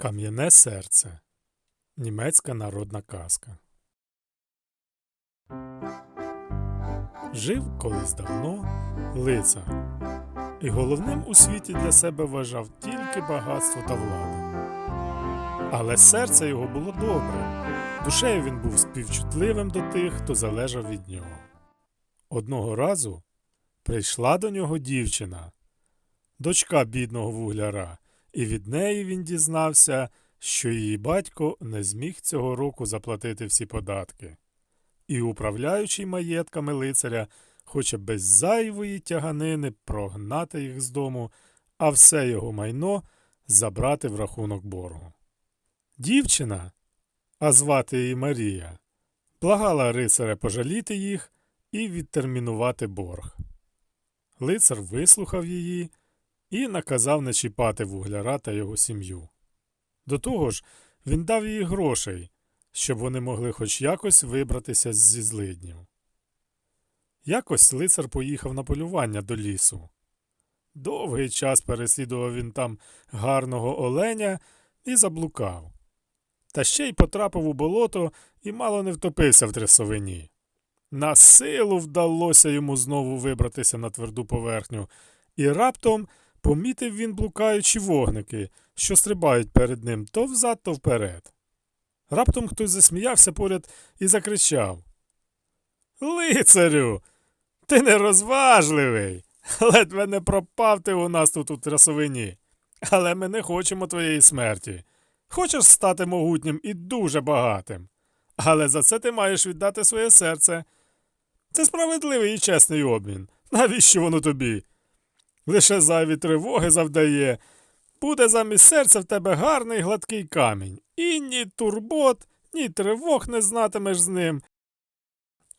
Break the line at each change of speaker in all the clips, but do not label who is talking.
Кам'яне серце. Німецька народна казка. Жив колись давно лицар, і головним у світі для себе вважав тільки багатство та владу. Але серце його було добре, душею він був співчутливим до тих, хто залежав від нього. Одного разу прийшла до нього дівчина, дочка бідного вугляра, і від неї він дізнався, що її батько не зміг цього року заплатити всі податки. І управляючий маєтками лицаря хоче без зайвої тяганини прогнати їх з дому, а все його майно забрати в рахунок боргу. Дівчина, а звати її Марія, благала рицаря пожаліти їх і відтермінувати борг. Лицар вислухав її і наказав не чіпати вугляра та його сім'ю. До того ж, він дав їй грошей, щоб вони могли хоч якось вибратися зі злиднів. Якось лицар поїхав на полювання до лісу. Довгий час переслідував він там гарного оленя і заблукав. Та ще й потрапив у болото і мало не втопився в трясовині. На силу вдалося йому знову вибратися на тверду поверхню, і раптом помітив він блукаючі вогники, що стрибають перед ним то взад, то вперед. Раптом хтось засміявся поряд і закричав Лицарю, ти нерозважливий. Ледве не пропав ти у нас тут у трясовині. Але ми не хочемо твоєї смерті. Хочеш стати могутнім і дуже багатим. Але за це ти маєш віддати своє серце. Це справедливий і чесний обмін. Навіщо воно тобі? Лише зайві тривоги завдає. Буде замість серця в тебе гарний гладкий камінь. І ні турбот, ні тривог не знатимеш з ним.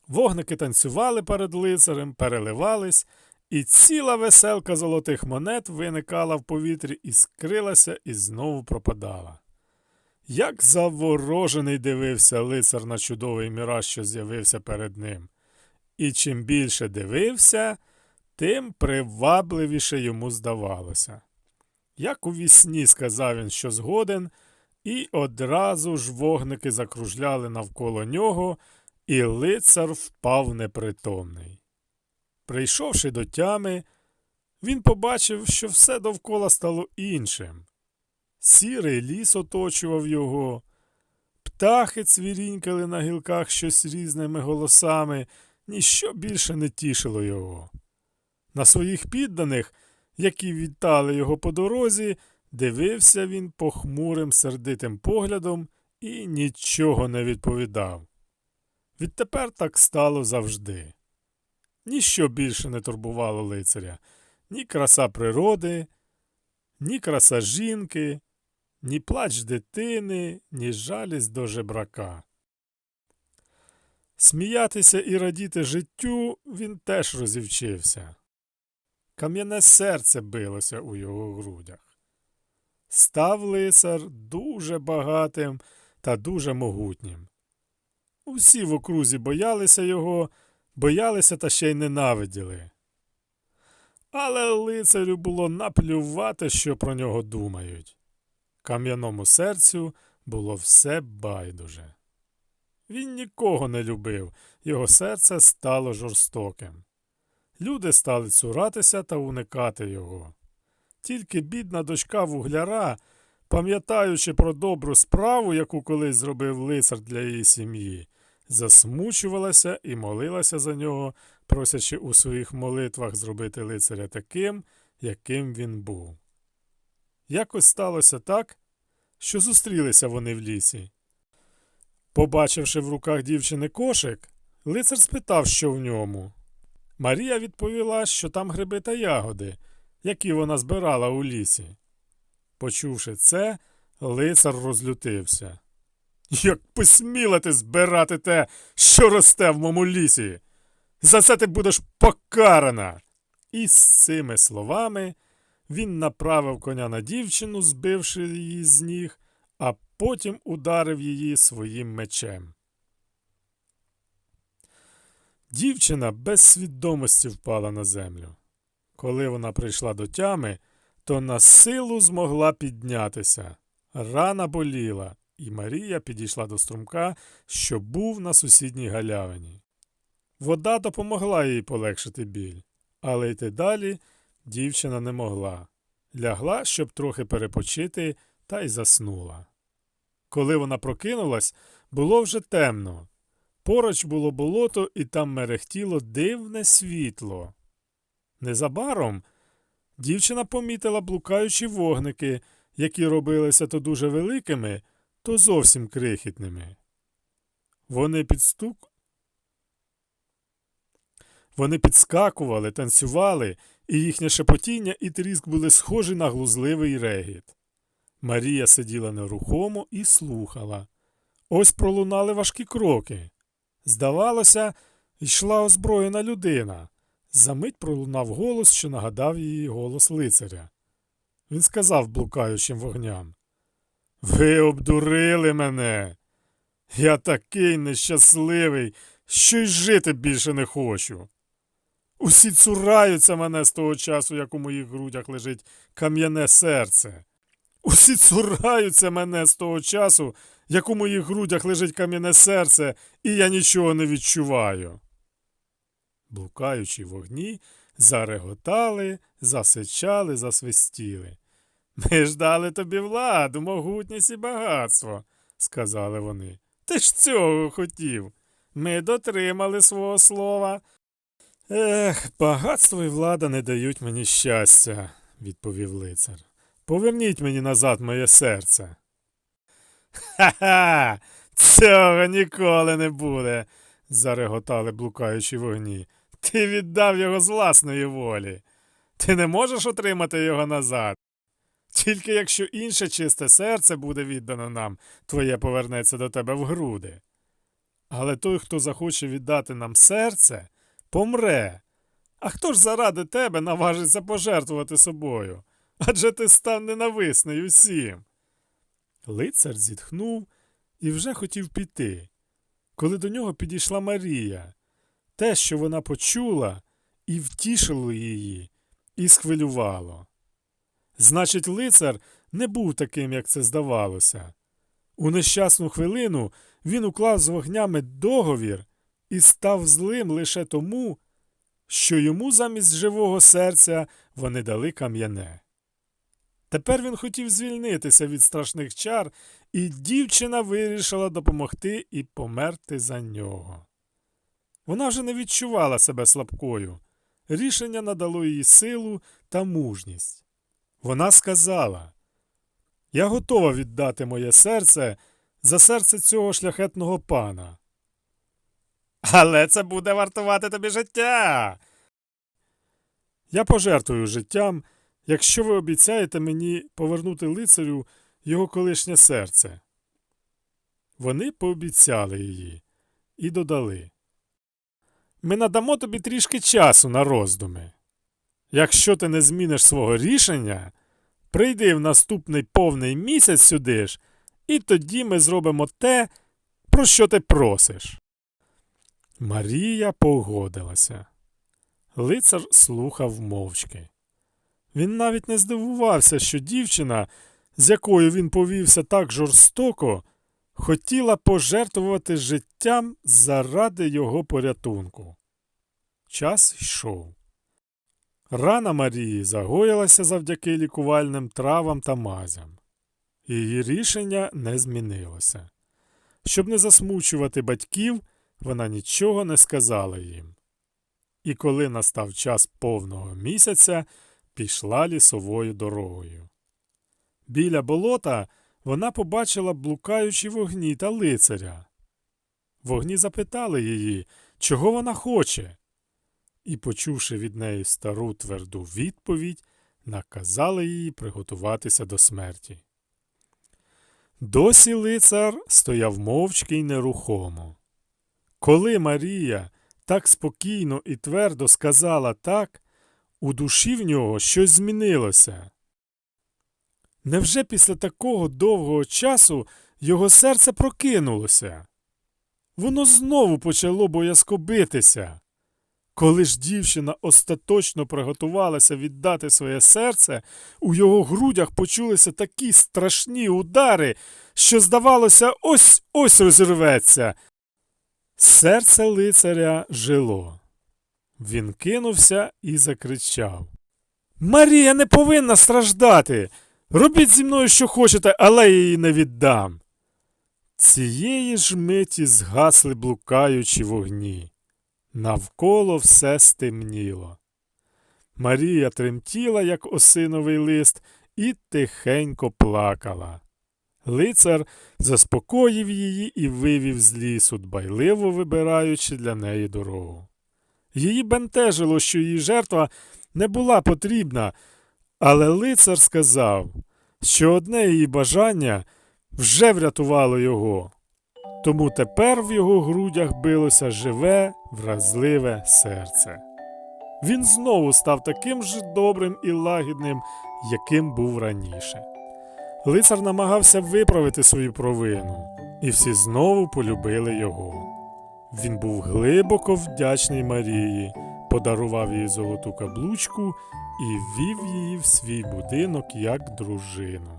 Вогники танцювали перед лицарем, переливались, і ціла веселка золотих монет виникала в повітрі і скрилася і знову пропадала. Як заворожений дивився лицар на чудовий міраж, що з'явився перед ним. І чим більше дивився, тим привабливіше йому здавалося. Як у вісні сказав він, що згоден, і одразу ж вогники закружляли навколо нього, і лицар впав непритомний. Прийшовши до тями, він побачив, що все довкола стало іншим. Сірий ліс оточував його, птахи цвірінькали на гілках щось різними голосами, ніщо більше не тішило його. На своїх підданих, які вітали його по дорозі, дивився він похмурим сердитим поглядом і нічого не відповідав. Відтепер так стало завжди. Ніщо більше не турбувало лицаря ні краса природи, ні краса жінки, ні плач дитини, ні жалість до жебрака. Сміятися і радіти життю він теж розівчився. Кам'яне серце билося у його грудях. Став лицар дуже багатим та дуже могутнім. Усі в окрузі боялися його, боялися та ще й ненавиділи. Але лицарю було наплювати, що про нього думають. Кам'яному серцю було все байдуже. Він нікого не любив, його серце стало жорстоким. Люди стали цуратися та уникати його. Тільки бідна дочка вугляра, пам'ятаючи про добру справу, яку колись зробив лицар для її сім'ї, засмучувалася і молилася за нього, просячи у своїх молитвах зробити лицаря таким, яким він був. Якось сталося так, що зустрілися вони в лісі. Побачивши в руках дівчини кошик, лицар спитав, що в ньому. Марія відповіла, що там гриби та ягоди, які вона збирала у лісі. Почувши це, лицар розлютився. Як посміла ти збирати те, що росте в моєму лісі. За це ти будеш покарана. І з цими словами він направив коня на дівчину, збивши її з ніг, а потім ударив її своїм мечем. Дівчина без свідомості впала на землю. Коли вона прийшла до тями, то на силу змогла піднятися, Рана боліла, і Марія підійшла до струмка, що був на сусідній галявині. Вода допомогла їй полегшити біль, але йти далі дівчина не могла. Лягла, щоб трохи перепочити, та й заснула. Коли вона прокинулась, було вже темно. Поруч було болото, і там мерехтіло дивне світло. Незабаром дівчина помітила блукаючі вогники, які робилися то дуже великими, то зовсім крихітними. Вони підстук. Вони підскакували, танцювали, і їхнє шепотіння і тріск були схожі на глузливий регіт. Марія сиділа нерухомо і слухала. Ось пролунали важкі кроки. Здавалося, йшла озброєна людина. Замить пролунав голос, що нагадав їй голос лицаря. Він сказав блукаючим вогням. Ви обдурили мене. Я такий нещасливий, що й жити більше не хочу. Усі цураються мене з того часу, як у моїх грудях лежить кам'яне серце. Усі цураються мене з того часу, як у моїх грудях лежить кам'яне серце, і я нічого не відчуваю. Блукаючі вогні зареготали, засичали, засвистіли. Ми ж дали тобі владу, могутність і багатство, сказали вони. Ти ж цього хотів. Ми дотримали свого слова. Ех, багатство і влада не дають мені щастя, відповів лицар. Поверніть мені назад моє серце. Ха-ха, цього ніколи не буде, зареготали блукаючі вогні. Ти віддав його з власної волі. Ти не можеш отримати його назад. Тільки якщо інше чисте серце буде віддано нам, твоє повернеться до тебе в груди. Але той, хто захоче віддати нам серце, помре. А хто ж заради тебе наважиться пожертвувати собою? Адже ти став ненависний усім. Лицар зітхнув і вже хотів піти, коли до нього підійшла Марія. Те, що вона почула, і втішило її, і схвилювало. Значить, лицар не був таким, як це здавалося. У нещасну хвилину він уклав з вогнями договір і став злим лише тому, що йому замість живого серця вони дали кам'яне. Тепер він хотів звільнитися від страшних чар, і дівчина вирішила допомогти і померти за нього. Вона вже не відчувала себе слабкою. Рішення надало їй силу та мужність. Вона сказала Я готова віддати моє серце за серце цього шляхетного пана. Але це буде вартувати тобі життя. Я пожертвую життям, якщо ви обіцяєте мені повернути лицарю його колишнє серце. Вони пообіцяли її і додали. Ми надамо тобі трішки часу на роздуми. Якщо ти не зміниш свого рішення, прийди в наступний повний місяць сюди ж, і тоді ми зробимо те, про що ти просиш. Марія погодилася. Лицар слухав мовчки. Він навіть не здивувався, що дівчина, з якою він повівся так жорстоко, хотіла пожертвувати життям заради його порятунку. Час йшов. Рана Марії загоїлася завдяки лікувальним травам та мазям. Її рішення не змінилося. Щоб не засмучувати батьків, вона нічого не сказала їм. І коли настав час повного місяця, пішла лісовою дорогою. Біля болота вона побачила блукаючі вогні та лицаря. Вогні запитали її, чого вона хоче, і, почувши від неї стару тверду відповідь, наказали їй приготуватися до смерті. Досі лицар стояв мовчки й нерухомо. Коли Марія так спокійно і твердо сказала так, у душі в нього щось змінилося. Невже після такого довгого часу його серце прокинулося? Воно знову почало боязко битися. Коли ж дівчина остаточно приготувалася віддати своє серце, у його грудях почулися такі страшні удари, що, здавалося, ось ось розірветься. Серце лицаря жило. Він кинувся і закричав. Марія не повинна страждати. Робіть зі мною, що хочете, але я її не віддам. Цієї ж миті згасли блукаючі вогні. Навколо все стемніло. Марія тремтіла, як осиновий лист, і тихенько плакала. Лицар заспокоїв її і вивів з лісу, дбайливо вибираючи для неї дорогу. Її бентежило, що її жертва не була потрібна, але лицар сказав, що одне її бажання вже врятувало його. Тому тепер в його грудях билося живе, вразливе серце. Він знову став таким же добрим і лагідним, яким був раніше. Лицар намагався виправити свою провину, і всі знову полюбили його. Він був глибоко вдячний Марії, подарував їй золоту каблучку і ввів її в свій будинок як дружину.